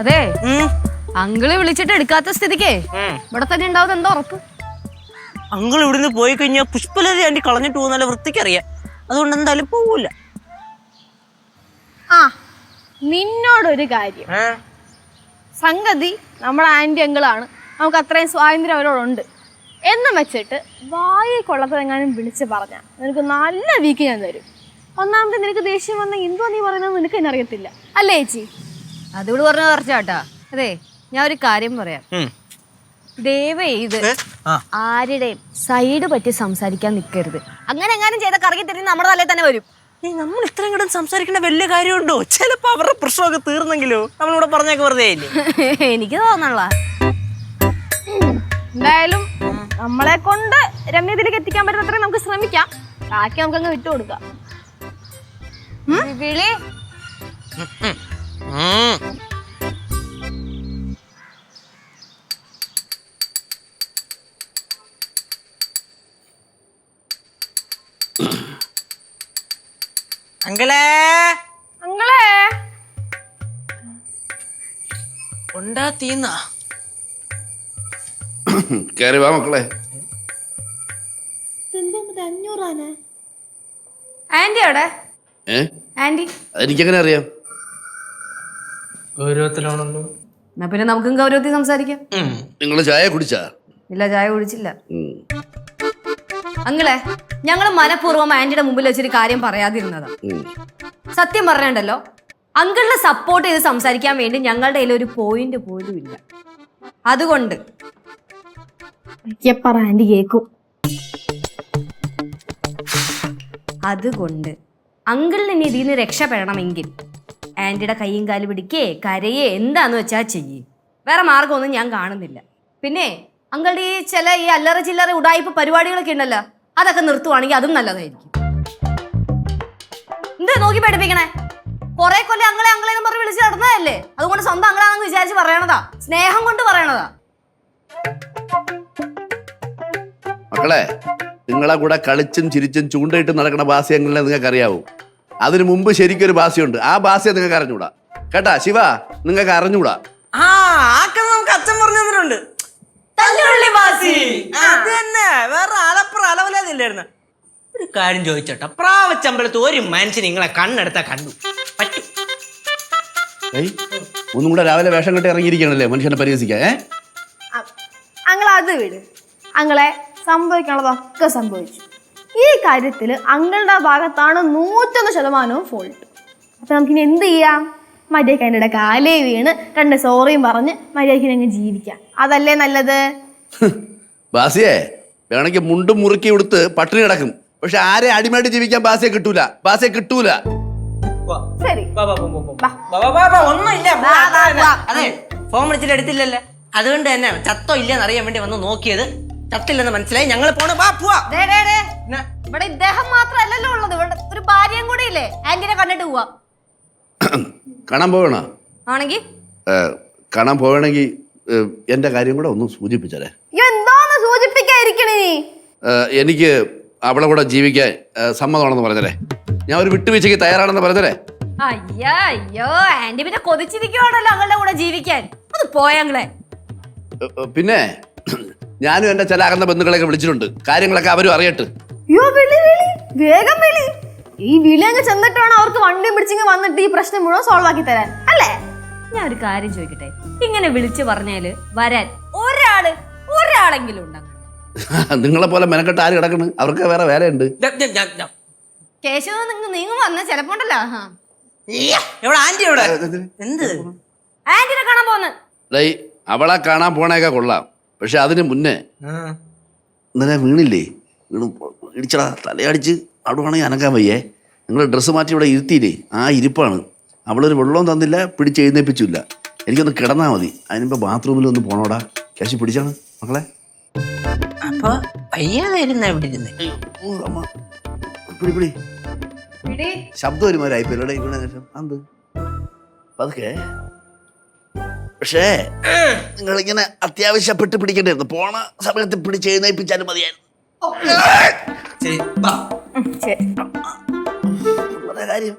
അതെ അങ്കിൾ വിളിച്ചിട്ട് എടുക്കാത്ത സ്ഥിതിക്ക് ഇവിടെ തന്നെ ഉണ്ടാവുന്ന എന്താ ഉറപ്പ്? അങ്കിൾ ഇവിടുന്ന് പോയി കഴിഞ്ഞാൽ പുഷ്പലത ആണ്ടി കളഞ്ഞിട്ട് പോകുന്നല്ല വൃത്തിക്കറിയാം. അതുകൊണ്ട് എന്തായാലും പോവില്ല ആ നിന്നോടൊരു കാര്യം. സംഗതി നമ്മളെ ആന്റി അങ്കിളാണ്. നമുക്ക് അത്രയും സ്വാതന്ത്ര്യം അവരോടുണ്ട്. എന്നും വെച്ചിട്ട് വായി കൊള്ളത്തെങ്ങാനും വിളിച്ച് പറഞ്ഞ. നിനക്ക് നല്ല വീക്ക് ഞാൻ തരും. ഒന്നാമത് നിനക്ക് ദേഷ്യം വന്ന എന്തോ നീ പറയുന്നത് നിനക്ക് തന്നെ അറിയത്തില്ല. അല്ലേ ചേച്ചി? അതിവിടെ പറഞ്ഞ കുറച്ചാട്ടാ അതെ ഞാൻ ഒരു കാര്യം പറയാം. ഇത് ആരുടെയും സൈഡ് പറ്റി സംസാരിക്കാൻ നിൽക്കരുത് അങ്ങനെ എങ്ങാനും ചെയ്ത കറങ്ങി തിരിഞ്ഞ് നമ്മുടെ തലയിൽ തന്നെ വരും. നീ നമ്മൾ ഇത്രയും കൂടെ സംസാരിക്കേണ്ട വലിയ കാര്യമുണ്ടോ? ചിലപ്പോ അവരുടെ പ്രശ്നമൊക്കെ തീർന്നെങ്കിലോ? നമ്മളിവിടെ പറഞ്ഞൊക്കെ വെറുതെ എനിക്ക് തോന്നണല്ല എന്തായാലും നമ്മളെ കൊണ്ട് രമ്യതിലേക്ക് എത്തിക്കാൻ പറ്റുന്ന അത്രയും നമുക്ക് ശ്രമിക്കാം. ബാക്കി നമുക്ക് അങ്ങ് വിട്ടുകൊടുക്കാം വിളി. ഉം. അങ്കിളേ. അങ്ങളെ ഉണ്ടാ തീന്ന? കയറി വാ മക്കളെ. ആന്റി അവിടെ? ആന്റി. അതെനിക്കെങ്ങനെ അറിയാം? ഗൗരവത്തിലാണല്ലോ. എന്നാ പിന്നെ നമുക്കും ഗൗരവത്തിൽ സംസാരിക്കാം. നിങ്ങൾ ചായ കുടിച്ചാ? ഇല്ല ചായ കുടിച്ചില്ല. അങ്ങളെ ഞങ്ങൾ മനഃപൂർവം ആന്റിയുടെ മുമ്പിൽ വെച്ചൊരു കാര്യം പറയാതിരുന്നതാ. സത്യം പറഞ്ഞിട്ടുണ്ടല്ലോ അങ്കിളിനെ സപ്പോർട്ട് ചെയ്ത് സംസാരിക്കാൻ വേണ്ടി ഞങ്ങളുടെ കയ്യിൽ ഒരു പോയിന്റ് പോലും ഇല്ല. അതുകൊണ്ട് പറ ആന്റി കേക്കും. അതുകൊണ്ട് അങ്കിളിന് ഇനി ഇതിൽ നിന്ന് രക്ഷപ്പെടണമെങ്കിൽ ആന്റിയുടെ കൈയും കാലും പിടിക്കേ കരയേ എന്താന്ന് വെച്ചാൽ ചെയ്യേ. വേറെ മാർഗമൊന്നും ഞാൻ കാണുന്നില്ല. പിന്നെ അങ്കിളുടെ ഈ ചില ഈ അല്ലറ ചില്ലറ ഉടായ്പ പരിപാടികളൊക്കെ ഉണ്ടല്ലോ അതൊക്കെ നിർത്തുവാണെങ്കിൽ അതും നല്ലതായിരിക്കും. എന്താ നോക്കി പഠിപ്പിക്കണേ? കുറെ കൊല്ലം അങ്ങളെ അങ്ങളെ എന്ന് പറഞ്ഞ് വിളിച്ച് നടന്നതല്ലേ? അതുകൊണ്ട് സ്വന്തം അങ്ങളാണെന്ന് വിചാരിച്ച് പറയണതാ. സ്നേഹം കൊണ്ട് പറയണതാ. മക്കളെ നിങ്ങളെ കൂടെ കളിച്ചും ചിരിച്ചും ചൂണ്ടയിട്ട് നടക്കുന്ന ഭാഷ എങ്ങനെ നിങ്ങൾക്ക് അറിയാവൂ അതിനു മുമ്പ് ശരിക്കൊരു ഭാഷയുണ്ട് ആ ഭാസ്യ നിങ്ങൾക്ക് അറിഞ്ഞൂടാ. കേട്ടാ ശിവ നിങ്ങൾക്ക് അറിഞ്ഞൂടാ. ആ ആക്കം നമുക്ക് അച്ഛൻ പറഞ്ഞു തന്നിട്ടുണ്ട് അത് തന്നെ. വേറെ അലപ്പുറം അലവലാതില്ലായിരുന്നു ഒരു കാര്യം ചോദിച്ചോട്ടെ. പ്രാവച്ചമ്പലത്ത് ഒരു മനുഷ്യൻ നിങ്ങളെ കണ്ണെടുത്താ കണ്ടു. പറ്റും. ഏയ് ഒന്നും കൂടെ രാവിലെ വേഷം കെട്ടി ഇറങ്ങിയിരിക്കണല്ലേ മനുഷ്യനെ പരിഹസിക്കാൻ ഏ? അത് വിട്. അങ്ങളെ സംഭവിക്കാനുള്ളതൊക്കെ സംഭവിച്ചു. ഈ കാര്യത്തിൽ അങ്കളുടെ ഭാഗത്താണ് നൂറ്റൊന്ന് ശതമാനവും ഫോൾട്ട് അപ്പൊ നമുക്കിനി എന്ത് ചെയ്യാം? മര്യാദയ്ക്ക് അതിന്റെ കാലേ വീണ് രണ്ട് സോറിയും പറഞ്ഞ് മര്യാദയ്ക്ക് അങ്ങ് ജീവിക്കാം. അതല്ലേ നല്ലത്? ബാസിയെ വേണമെങ്കിൽ മുണ്ടും മുറുക്കി കൊടുത്ത് പട്ടിണി കിടക്കും. പക്ഷെ ആരെ അടിമയായിട്ട് ജീവിക്കാൻ ബാസിയെ കിട്ടൂല? ബാസിയെ കിട്ടൂല. ശരി. ഒന്നുമില്ല. വാ, വാ, വാ. അതെ ഫോൺ വിളിച്ചിട്ട് എടുത്തില്ലല്ലേ. അതുകൊണ്ട് തന്നെ ചത്തോ ഇല്ലെന്ന് അറിയാൻ വേണ്ടി വന്ന് നോക്കിയത് ചത്തില്ലെന്ന് മനസ്സിലായി? ഞങ്ങൾ പോണ വാ പോവാ. ദേ, ദേ, ദേ. ഇവിടെ ഇദ്ദേഹം മാത്രല്ലല്ലോ ഉള്ളത്. ഇവിടെ ഒരു ഭാര്യയും കൂടി ഇല്ലേ? ആന്റിനെ കണ്ടിട്ട് പോവാ. കാണാൻ പോവണ? ആണെങ്കി കാണാൻ പോവണമെങ്കിൽ എന്റെ കാര്യം കൂടെ ഒന്ന് സൂചിപ്പിച്ചാലേ അയ്യോ എന്താന്ന് സൂചിപ്പിക്കാതിരിക്കണേ നീ? എനിക്ക് അവളെ കൂടെ ജീവിക്കാൻ ഏ, സമ്മതമാണെന്ന് പറഞ്ഞല്ലേ ഞാൻ ഒരു വിട്ടുവീഴ്ചയ്ക്ക് തയ്യാറാണെന്ന് പറഞ്ഞല്ലേ അയ്യോ അയ്യോ. ആന്റി പിന്നെ കൊതിച്ചിരിക്കുവാണല്ലോ അങ്ങളുടെ കൂടെ ജീവിക്കാൻ. അത് പോയങ്ങളെ ഏ, ഏ, പിന്നെ ഞാനും എന്റെ ചില അകന്ന ബന്ധുക്കളെയൊക്കെ വിളിച്ചിട്ടുണ്ട്. കാര്യങ്ങളൊക്കെ അവരും അറിയട്ടെ. അയ്യോ വിളി വിളി. വേഗം വിളി. ഈ വിളി അങ്ങ് ചെന്നിട്ടാണ് അവർക്ക് വണ്ടിയും പിടിച്ചിങ്ങ് വന്നിട്ട് ഈ പ്രശ്നം മുഴുവൻ സോൾവ് ആക്കി തരാൻ. അല്ലേ? ഞാൻ ഒരു കാര്യം ചോദിക്കട്ടെ? ഇങ്ങനെ വിളിച്ചു പറഞ്ഞാൽ വരാൻ ഒരാൾ ഒരാളെങ്കിലും ഉണ്ടാകും നിങ്ങളെ പോലെ മെനക്കെട്ട് ആര് കിടക്കണ്? അവർക്ക് വേറെ വേലയുണ്ട്. കേശവ നിങ്ങൾ നീങ്ങും വന്ന ചെലപ്പോ ഉണ്ടല്ലോ എവിടെ ആന്റി എവിടെ എന്ത്? ആന്റിനെ കാണാൻ പോന്ന്. അവളെ കാണാൻ പോണേക്കെ കൊള്ളാം. പക്ഷെ അതിന് മുന്നേ ഇന്നലെ വീണില്ലേ? വീണ്. ഇടിച്ചടാ തലയടിച്ച് അവിടെ വേണമെങ്കിൽ അനക്കാൻ വയ്യേ. നിങ്ങൾ ഡ്രസ്സ് മാറ്റി ഇവിടെ ഇരുത്തിയില്ലേ? ആ ഇരിപ്പാണ്. അവളൊരു വെള്ളവും തന്നില്ല പിടിച്ച് എഴുന്നേപ്പിച്ചില്ല. എനിക്കൊന്ന് കിടന്നാൽ മതി. അതിനിപ്പോൾ ബാത്റൂമിൽ ഒന്ന് പോണോടാ. ക്യാഷ് പിടിച്ചാണ് മക്കളെ. അപ്പൊ വയ്യാതായിരുന്ന ഇവിടെ ഇരുന്ന്. ഓ, അമ്മ. പിടി പിടി. ശബ്ദം ഒരുമാരായി പേരുടെ ഇവിടെ ശേഷം. എന്ത് പതുക്കെ. പക്ഷേ നിങ്ങളിങ്ങനെ അത്യാവശ്യപ്പെട്ട് പിടിക്കേണ്ടിയിരുന്നു പോണ സമയത്ത് പിടിച്ച് എഴുന്നേൽപ്പിച്ചാലും മതിയായിരുന്നു. കാര്യം.